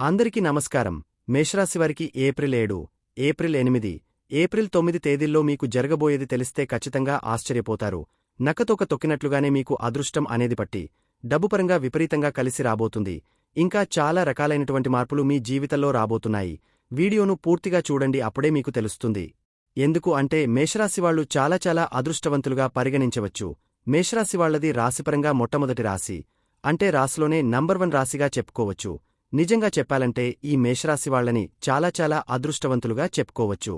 అందరికీ నమస్కారం. మేషరాశివారికి ఏప్రిల్ ఏడు ఏప్రిల్ ఎనిమిది ఏప్రిల్ తొమ్మిది తేదీల్లో మీకు జరగబోయేది తెలిస్తే ఖచ్చితంగా ఆశ్చర్యపోతారు. నక్కతోక తొక్కినట్లుగానే మీకు అదృష్టం అనేది పట్టి డబ్బుపరంగా విపరీతంగా కలిసి రాబోతుంది. ఇంకా చాలా రకాలైనటువంటి మార్పులు మీ జీవితంలో రాబోతున్నాయి. వీడియోను పూర్తిగా చూడండి అప్పుడే మీకు తెలుస్తుంది. ఎందుకు అంటే మేషరాశివాళ్ళు చాలా చాలా అదృష్టవంతులుగా పరిగణించవచ్చు. మేషరాశివాళ్ళది రాశిపరంగా మొట్టమొదటి రాశి. అంటే రాశిలోనే నంబర్ వన్ రాశిగా చెప్పుకోవచ్చు. నిజంగా చెప్పాలంటే ఈ మేషరాశివాళ్ళని చాలా చాలా అదృష్టవంతులుగా చెప్పుకోవచ్చు.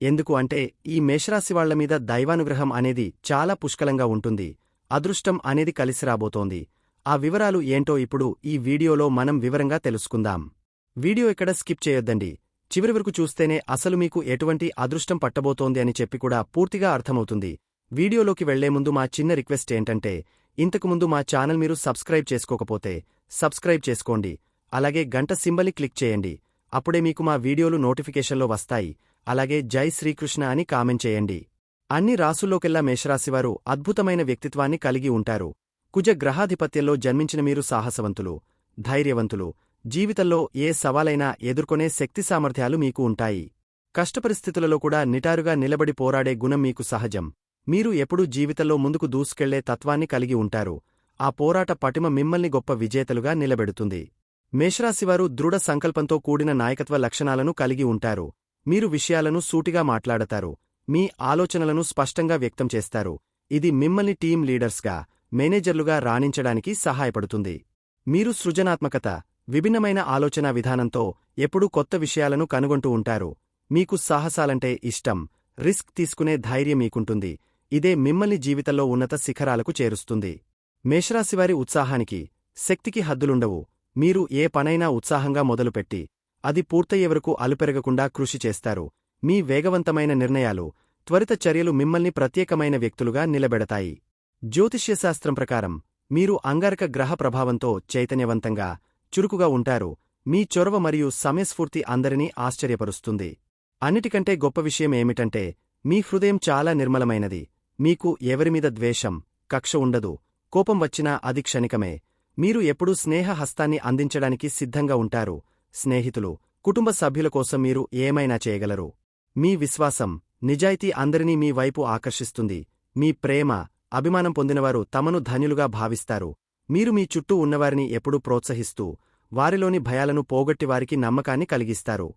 ఎందుకు అంటే ఈ మేషరాశివాళ్ళ మీద దైవానుగ్రహం అనేది చాలా పుష్కలంగా ఉంటుంది. అదృష్టం అనేది కలిసి రాబోతోంది. ఆ వివరాలు ఏంటో ఇప్పుడు ఈ వీడియోలో మనం వివరంగా తెలుసుకుందాం. వీడియో ఇక్కడ స్కిప్ చేయొద్దండి. చివరి వరకు చూస్తేనే అసలు మీకు ఎటువంటి అదృష్టం పట్టబోతోంది అని చెప్పి కూడా పూర్తిగా అర్థమవుతుంది. వీడియోలోకి వెళ్ళే ముందు మా చిన్న రిక్వెస్ట్ ఏంటంటే ఇంతకుముందు మా ఛానల్ మీరు సబ్స్క్రైబ్ చేసుకోకపోతే సబ్స్క్రైబ్ చేసుకోండి. అలాగే గంట సింబలి క్లిక్ చేయండి. అప్పుడే మీకు మా వీడియోలు నోటిఫికేషన్లో వస్తాయి. అలాగే జై శ్రీకృష్ణ అని కామెంట్ చేయండి. అన్ని రాసుల్లోకెల్లా మేషరాశివారు అద్భుతమైన వ్యక్తిత్వాన్ని కలిగి ఉంటారు. కుజ గ్రహాధిపత్యంలో జన్మించిన మీరు సాహసవంతులు ధైర్యవంతులు. జీవితంలో ఏ సవాలైనా ఎదుర్కొనే శక్తి సామర్థ్యాలు మీకు ఉంటాయి. కష్టపరిస్థితులలో కూడా నిటారుగా నిలబడి పోరాడే గుణం మీకు సహజం. మీరు ఎప్పుడూ జీవితంలో ముందుకు దూసుకెళ్ళే తత్వాన్ని కలిగి ఉంటారు. ఆ పోరాట పటిమ మిమ్మల్ని గొప్ప విజేతలుగా నిలబెడుతుంది. మేషరాశివారు దృఢ సంకల్పంతో కూడిన నాయకత్వ లక్షణాలను కలిగి ఉంటారు. మీరు విషయాలను సూటిగా మాట్లాడతారు. మీ ఆలోచనలను స్పష్టంగా వ్యక్తం చేస్తారు. ఇది మిమ్మల్ని టీం లీడర్స్గా మేనేజర్లుగా రాణించడానికి సహాయపడుతుంది. మీరు సృజనాత్మకత విభిన్నమైన ఆలోచనా విధానంతో ఎప్పుడూ కొత్త విషయాలను కనుగొంటూ ఉంటారు. మీకు సాహసాలంటే ఇష్టం. రిస్క్ తీసుకునే ధైర్యం మీకుంటుంది. ఇదే మిమ్మల్ని జీవితంలో ఉన్నత శిఖరాలకు చేరుస్తుంది. మేషరాశివారి ఉత్సాహానికి శక్తికి హద్దులుండవు. మీరు ఏ పనైనా ఉత్సాహంగా మొదలుపెట్టి అది పూర్తయ్యే వరకు అలుపెరగకుండా కృషి చేస్తారు. మీ వేగవంతమైన నిర్ణయాలు త్వరిత చర్యలు మిమ్మల్ని ప్రత్యేకమైన వ్యక్తులుగా నిలబెడతాయి. జ్యోతిష్యశాస్త్రం ప్రకారం మీరు అంగారక గ్రహ ప్రభావంతో చైతన్యవంతంగా చురుకుగా ఉంటారు. మీ చొరవ మరియు సమయస్ఫూర్తి అందరినీ ఆశ్చర్యపరుస్తుంది. అన్నిటికంటే గొప్ప విషయం ఏమిటంటే మీ హృదయం చాలా నిర్మలమైనది. మీకు ఎవరిమీద ద్వేషం కక్ష ఉండదు. కోపం వచ్చినా అది క్షణికమే. మీరు ఎప్పుడూ స్నేహ హస్తాన్ని అందించడానికి సిద్ధంగా ఉంటారు. స్నేహితులు కుటుంబ సభ్యుల కోసం మీరు ఏమైనా చేయగలరు. మీ విశ్వాసం నిజాయితీ అందరినీ మీ వైపు ఆకర్షిస్తుంది. మీ ప్రేమ అభిమానం పొందినవారు తమను ధన్యులుగా భావిస్తారు. మీరు మీ చుట్టూ ఉన్నవారిని ఎప్పుడూ ప్రోత్సహిస్తూ వారిలోని భయాలను పోగొట్టి వారికి నమ్మకాన్ని కలిగిస్తారు.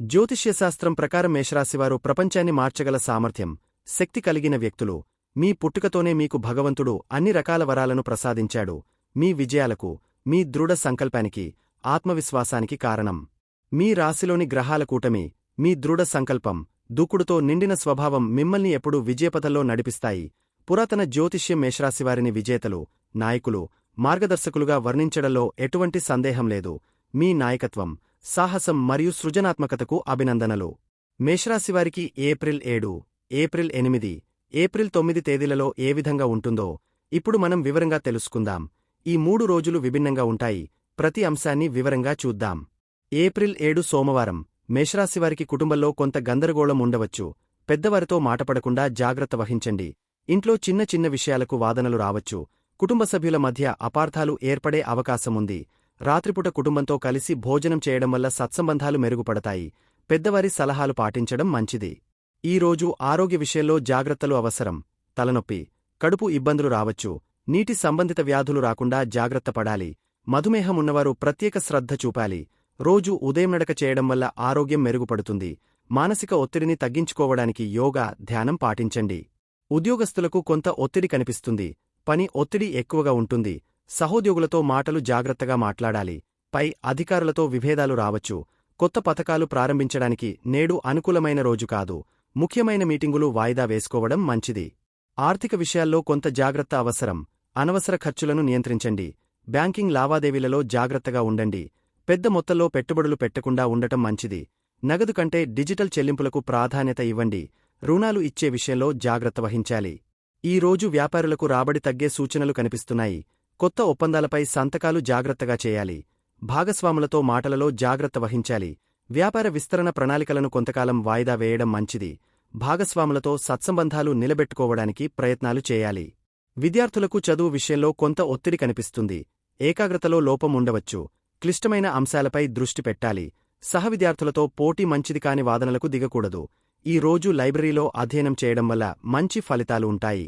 జ్యోతిష్యశాస్త్రం ప్రకారం మేషరాశివారు ప్రపంచాన్ని మార్చగల సామర్థ్యం శక్తి కలిగిన వ్యక్తులు. మీ పుట్టుకతోనే మీకు భగవంతుడు అన్ని రకాల వరాలను ప్రసాదించాడు. మీ విజయాలకు మీ దృఢ సంకల్పానికి ఆత్మవిశ్వాసానికి కారణం. మీ రాశిలోని గ్రహాల కూటమి మీ దృఢ సంకల్పం దూకుడుతో నిండిన స్వభావం మిమ్మల్ని ఎప్పుడూ విజయపథంలో నడిపిస్తాయి. పురాతన జ్యోతిష్యం మేషరాశివారిని విజేతలు నాయకులు మార్గదర్శకులుగా వర్ణించడంలో ఎటువంటి సందేహం లేదు. మీ నాయకత్వం సాహసం మరియు సృజనాత్మకతకు అభినందనలు. మేషరాశివారికి ఏప్రిల్ ఏడు ఏప్రిల్ ఎనిమిది ఏప్రిల్ తొమ్మిది తేదీలలో ఏ విధంగా ఉంటుందో ఇప్పుడు మనం వివరంగా తెలుసుకుందాం. ఈ మూడు రోజులు విభిన్నంగా ఉంటాయి. ప్రతి అంశాన్ని వివరంగా చూద్దాం. ఏప్రిల్ ఏడు సోమవారం. మేషరాశివారికి కుటుంబంలో కొంత గందరగోళం ఉండవచ్చు. పెద్దవారితో మాటపడకుండా జాగ్రత్త వహించండి. ఇంట్లో చిన్న చిన్న విషయాలకు వాదనలు రావచ్చు. కుటుంబ సభ్యుల మధ్య అపార్థాలు ఏర్పడే అవకాశముంది రాత్రిపూట కుటుంబంతో కలిసి భోజనం చేయడం వల్ల సత్సంబంధాలు మెరుగుపడతాయి. పెద్దవారి సలహాలు పాటించడం మంచిది. ఈ రోజు ఆరోగ్య విషయంలో జాగ్రత్తలు అవసరం. తలనొప్పి కడుపు ఇబ్బందులు రావచ్చు. నీటి సంబంధిత వ్యాధులు రాకుండా జాగ్రత్త పడాలి. మధుమేహం ఉన్నవారు ప్రత్యేక శ్రద్ధ చూపాలి. రోజు ఉదయం నడక చేయడం వల్ల ఆరోగ్యం మెరుగుపడుతుంది. మానసిక ఒత్తిడిని తగ్గించుకోవడానికి యోగా ధ్యానం పాటించండి. ఉద్యోగస్తులకు కొంత ఒత్తిడి కనిపిస్తుంది. పని ఒత్తిడి ఎక్కువగా ఉంటుంది. సహోద్యోగులతో మాటలు జాగ్రత్తగా మాట్లాడాలి. పై అధికారులతో విభేదాలు రావచ్చు. కొత్త పథకాలు ప్రారంభించడానికి నేడు అనుకూలమైన రోజు కాదు. ముఖ్యమైన మీటింగులు వాయిదా వేసుకోవడం మంచిది. ఆర్థిక విషయాల్లో కొంత జాగ్రత్త అవసరం. అనవసర ఖర్చులను నియంత్రించండి. బ్యాంకింగ్ లావాదేవీలలో జాగ్రత్తగా ఉండండి. పెద్ద మొత్తంలో పెట్టుబడులు పెట్టకుండా ఉండటం మంచిది. నగదు కంటే డిజిటల్ చెల్లింపులకు ప్రాధాన్యత ఇవ్వండి. రుణాలు ఇచ్చే విషయంలో జాగ్రత్త వహించాలి. ఈ రోజు వ్యాపారులకు రాబడి తగ్గే సూచనలు కనిపిస్తున్నాయి. కొత్త ఒప్పందాలపై సంతకాలు జాగ్రత్తగా చేయాలి. భాగస్వాములతో మాటలలో జాగ్రత్త వహించాలి. వ్యాపార విస్తరణ ప్రణాళికలను కొంతకాలం వాయిదా వేయడం మంచిది. భాగస్వాములతో సత్సంబంధాలు నిలబెట్టుకోవడానికి ప్రయత్నాలు చేయాలి. విద్యార్థులకు చదువు విషయంలో కొంత ఒత్తిడి కనిపిస్తుంది. ఏకాగ్రతలో లోపం ఉండవచ్చు. క్లిష్టమైన అంశాలపై దృష్టి పెట్టాలి. సహవిద్యార్థులతో పోటీ మంచిది కాని వాదనలకు దిగకూడదు. ఈ రోజు లైబ్రరీలో అధ్యయనం చేయడం వల్ల మంచి ఫలితాలు ఉంటాయి.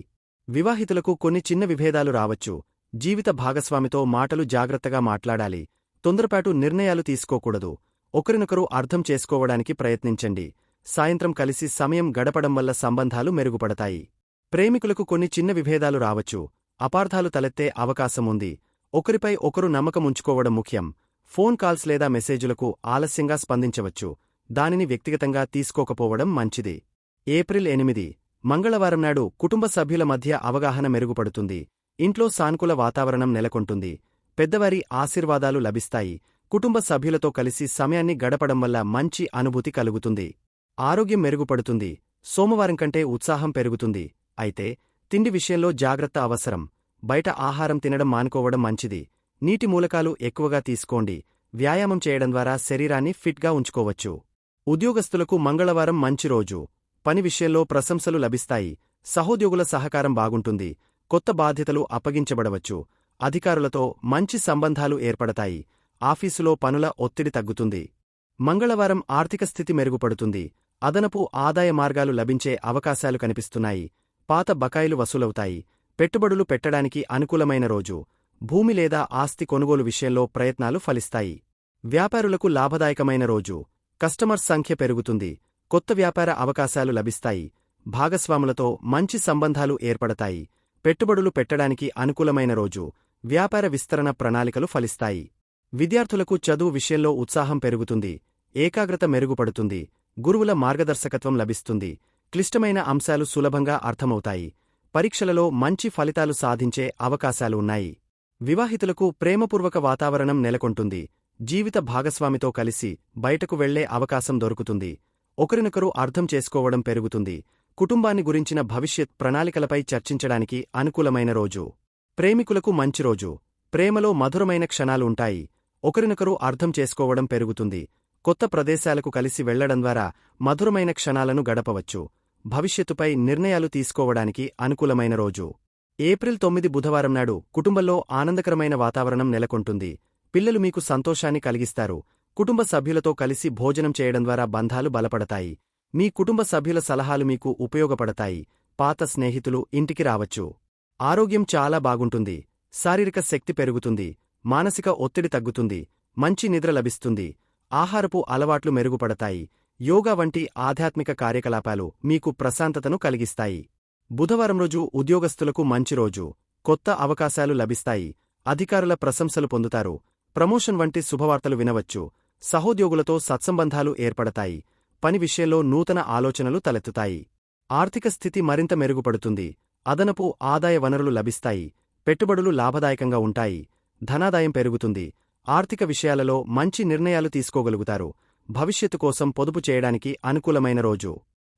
వివాహితులకు కొన్ని చిన్న విభేదాలు రావచ్చు. జీవిత భాగస్వామితో మాటలు జాగ్రత్తగా మాట్లాడాలి. తొందరపాటు నిర్ణయాలు తీసుకోకూడదు. ఒకరినొకరు అర్థం చేసుకోవడానికి ప్రయత్నించండి. సాయంత్రం కలిసి సమయం గడపడం వల్ల సంబంధాలు మెరుగుపడతాయి. ప్రేమికులకు కొన్ని చిన్న విభేదాలు రావచ్చు. అపార్థాలు తలెత్తే అవకాశం ఉంది ఒకరిపై ఒకరు నమ్మకముంచుకోవడం ముఖ్యం. ఫోన్ కాల్స్ లేదా మెసేజులకు ఆలస్యంగా స్పందించవచ్చు. దానిని వ్యక్తిగతంగా తీసుకోకపోవడం మంచిది. ఏప్రిల్ ఎనిమిది. మంగళవారం నాడు కుటుంబ సభ్యుల మధ్య అవగాహన మెరుగుపడుతుంది. ఇంట్లో సానుకూల వాతావరణం నెలకొంటుంది. పెద్దవారి ఆశీర్వాదాలు లభిస్తాయి. కుటుంబ సభ్యులతో కలిసి సమయాన్ని గడపడం వల్ల మంచి అనుభూతి కలుగుతుంది. ఆరోగ్యం మెరుగుపడుతుంది. సోమవారం కంటే ఉత్సాహం పెరుగుతుంది. అయితే తిండి విషయంలో జాగ్రత్త అవసరం. బయట ఆహారం తినడం మానుకోవడం మంచిది. నీటి మూలకాలు ఎక్కువగా తీసుకోండి. వ్యాయామం చేయడం ద్వారా శరీరాన్ని ఫిట్గా ఉంచుకోవచ్చు. ఉద్యోగస్తులకు మంగళవారం మంచి రోజు. పని విషయంలో ప్రశంసలు లభిస్తాయి. సహోద్యోగుల సహకారం బాగుంటుంది. కొత్త బాధ్యతలు అప్పగించబడవచ్చు. అధికారులతో మంచి సంబంధాలు ఏర్పడతాయి. ఆఫీసులో పనుల ఒత్తిడి తగ్గుతుంది. మంగళవారం ఆర్థిక స్థితి మెరుగుపడుతుంది. అదనపు ఆదాయ మార్గాలు లభించే అవకాశాలు కనిపిస్తున్నాయి. పాత బకాయిలు వసూలవుతాయి. పెట్టుబడులు పెట్టడానికి అనుకూలమైన రోజు. భూమి లేదా ఆస్తి కొనుగోలు విషయంలో ప్రయత్నాలు ఫలిస్తాయి. వ్యాపారులకు లాభదాయకమైన రోజు. కస్టమర్స్ సంఖ్య పెరుగుతుంది. కొత్త వ్యాపార అవకాశాలు లభిస్తాయి. భాగస్వాములతో మంచి సంబంధాలు ఏర్పడతాయి. పెట్టుబడులు పెట్టడానికి అనుకూలమైన రోజు. వ్యాపార విస్తరణ ప్రణాళికలు ఫలిస్తాయి. విద్యార్థులకు చదువు విషయంలో ఉత్సాహం పెరుగుతుంది. ఏకాగ్రత మెరుగుపడుతుంది. గురువుల మార్గదర్శకత్వం లభిస్తుంది. క్లిష్టమైన అంశాలు సులభంగా అర్థమవుతాయి. పరీక్షలలో మంచి ఫలితాలు సాధించే అవకాశాలు ఉన్నాయి. వివాహితులకు ప్రేమపూర్వక వాతావరణం నెలకొంటుంది. జీవిత భాగస్వామితో కలిసి బయటకు వెళ్ళే అవకాశం దొరుకుతుంది. ఒకరినొకరు అర్థం చేసుకోవడం పెరుగుతుంది. కుటుంబాన్ని గురించిన భవిష్యత్ ప్రణాళికలపై చర్చించడానికి అనుకూలమైన రోజు. ప్రేమికులకు మంచి రోజు. ప్రేమలో మధురమైన క్షణాలు ఉంటాయి. ఒకరినొకరు అర్థం చేసుకోవడం పెరుగుతుంది. కొత్త ప్రదేశాలకు కలిసి వెళ్ళడం ద్వారా మధురమైన క్షణాలను గడపవచ్చు. భవిష్యత్తుపై నిర్ణయాలు తీసుకోవడానికి అనుకూలమైన రోజు. ఏప్రిల్ తొమ్మిది బుధవారం నాడు కుటుంబంలో ఆనందకరమైన వాతావరణం నెలకొంటుంది. పిల్లలు మీకు సంతోషాన్ని కలిగిస్తారు. కుటుంబ సభ్యులతో కలిసి భోజనం చేయడం ద్వారా బంధాలు బలపడతాయి. మీ కుటుంబ సభ్యుల సలహాలు మీకు ఉపయోగపడతాయి. పాత స్నేహితులు ఇంటికి రావచ్చు. ఆరోగ్యం చాలా బాగుంటుంది. శారీరక శక్తి పెరుగుతుంది. మానసిక ఒత్తిడి తగ్గుతుంది. మంచి నిద్ర లభిస్తుంది. ఆహారపు అలవాట్లు మెరుగుపడతాయి. యోగా వంటి ఆధ్యాత్మిక కార్యకలాపాలు మీకు ప్రశాంతతను కలిగిస్తాయి. బుధవారం రోజు ఉద్యోగస్తులకు మంచి రోజు కొత్త అవకాశాలు లభిస్తాయి అధికారుల ప్రశంసలు పొందుతారు ప్రమోషన్ వంటి శుభవార్తలు వినవచ్చు సహోద్యోగులతో సత్సంబంధాలు ఏర్పడతాయి పని విషయంలో నూతన ఆలోచనలు తలెత్తుతాయి. ఆర్థిక స్థితి మరింత మెరుగుపడుతుంది అదనపు ఆదాయ వనరులు లభిస్తాయి పెట్టుబడులు లాభదాయకంగా ఉంటాయి ధనాదాయం పెరుగుతుంది ఆర్థిక విషయాలలో మంచి నిర్ణయాలు తీసుకోగలుగుతారు భవిష్యత్తు కోసం పొదుపు చేయడానికి అనుకూలమైన రోజు.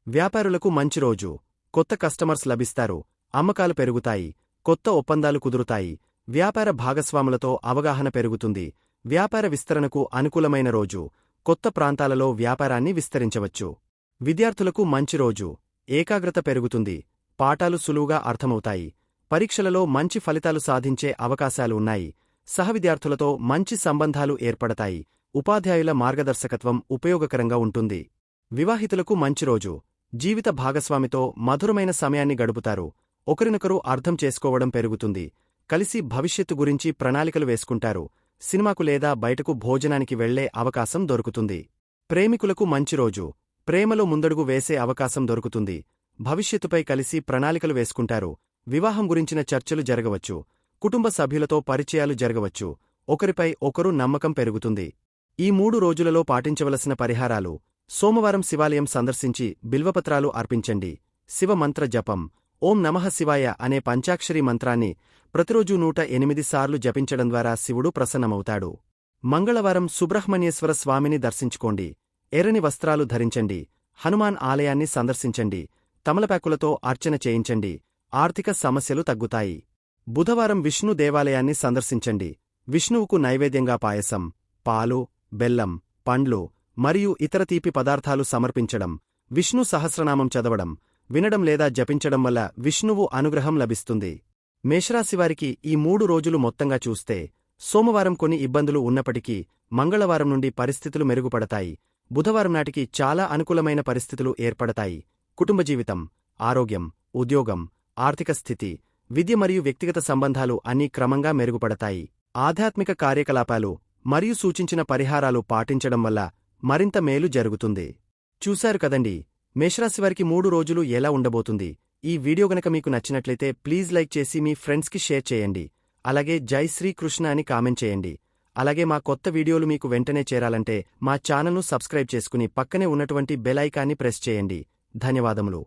వ్యాపారులకు మంచి రోజు. కొత్త కస్టమర్స్ లభిస్తారు. అమ్మకాలు పెరుగుతాయి. కొత్త ఒప్పందాలు కుదురుతాయి. వ్యాపార భాగస్వాములతో అవగాహన పెరుగుతుంది. వ్యాపార విస్తరణకు అనుకూలమైన రోజు. కొత్త ప్రాంతాలలో వ్యాపారాన్ని విస్తరించవచ్చు. విద్యార్థులకు మంచి రోజు. ఏకాగ్రత పెరుగుతుంది. పాఠాలు సులువుగా అర్థమవుతాయి. పరీక్షలలో మంచి ఫలితాలు సాధించే అవకాశాలు ఉన్నాయి. సహవిద్యార్థులతో మంచి సంబంధాలు ఏర్పడతాయి. ఉపాధ్యాయుల మార్గదర్శకత్వం ఉపయోగకరంగా ఉంటుంది. వివాహితులకు మంచి రోజు. జీవిత భాగస్వామితో మధురమైన సమయాన్ని గడుపుతారు. ఒకరినొకరు అర్థం చేసుకోవడం పెరుగుతుంది. కలిసి భవిష్యత్తు గురించి ప్రణాళికలు వేసుకుంటారు. సినిమాకు లేదా బయటకు భోజనానికి వెళ్ళే అవకాశం దొరుకుతుంది. ప్రేమికులకు మంచి రోజు. ప్రేమలో ముందడుగు వేసే అవకాశం దొరుకుతుంది. భవిష్యత్తుపై కలిసి ప్రణాళికలు వేసుకుంటారు. వివాహం గురించిన చర్చలు జరగవచ్చు. కుటుంబ సభ్యులతో పరిచయాలు జరగవచ్చు. ఒకరిపై ఒకరు నమ్మకం పెరుగుతుంది. ఈ మూడు రోజులలో పాటించవలసిన పరిహారాలు సోమవారం శివాలయం సందర్శించి బిల్వపత్రాలు అర్పించండి. శివమంత్ర జపం ఓం నమః శివాయ అనే పంచాక్షరి మంత్రాన్ని ప్రతిరోజూ నూట ఎనిమిది సార్లు జపించడం ద్వారా శివుడు ప్రసన్నమవుతాడు. మంగళవారం సుబ్రహ్మణ్యేశ్వర స్వామిని దర్శించుకోండి. ఎర్రని వస్త్రాలు ధరించండి. హనుమాన్ ఆలయాన్ని సందర్శించండి. తమలపాకులతో అర్చన చేయించండి. ఆర్థిక సమస్యలు తగ్గుతాయి. బుధవారం విష్ణు దేవాలయాన్ని సందర్శించండి. విష్ణువుకు నైవేద్యంగా పాయసం పాలు బెల్లం పండ్లు మరియు ఇతర తీపి పదార్థాలు సమర్పించడం విష్ణు సహస్రనామం చదవడం వినడం లేదా జపించడం వల్ల విష్ణువు అనుగ్రహం లభిస్తుంది. మేషరాశివారికి ఈ మూడు రోజులు మొత్తంగా చూస్తే సోమవారం కొన్ని ఇబ్బందులు ఉన్నప్పటికీ మంగళవారం నుండి పరిస్థితులు మెరుగుపడతాయి. బుధవారం నాటికి చాలా అనుకూలమైన పరిస్థితులు ఏర్పడతాయి. కుటుంబ జీవితం ఆరోగ్యం ఉద్యోగం ఆర్థిక స్థితి విద్య మరియు వ్యక్తిగత సంబంధాలు అన్నీ క్రమంగా మెరుగుపడతాయి. ఆధ్యాత్మిక కార్యకలాపాలు మరియు సూచించిన పరిహారాలు పాటించడం వల్ల మరింత మేలు జరుగుతుంది. చూశారు కదండి మేషరాశివారికి మూడు రోజులు ఎలా ఉండబోతుంది? ఈ వీడియో గనక మీకు నచ్చినట్లయితే ప్లీజ్ లైక్ చేసి మీ ఫ్రెండ్స్కి షేర్ చేయండి. అలాగే జై శ్రీకృష్ణ అని కామెంట్ చేయండి. అలాగే మా కొత్త వీడియోలు మీకు వెంటనే చేరాలంటే మా ఛానల్ను సబ్స్క్రైబ్ చేసుకుని పక్కనే ఉన్నటువంటి బెల్ ఐకాన్ని ప్రెస్ చేయండి. ధన్యవాదములు.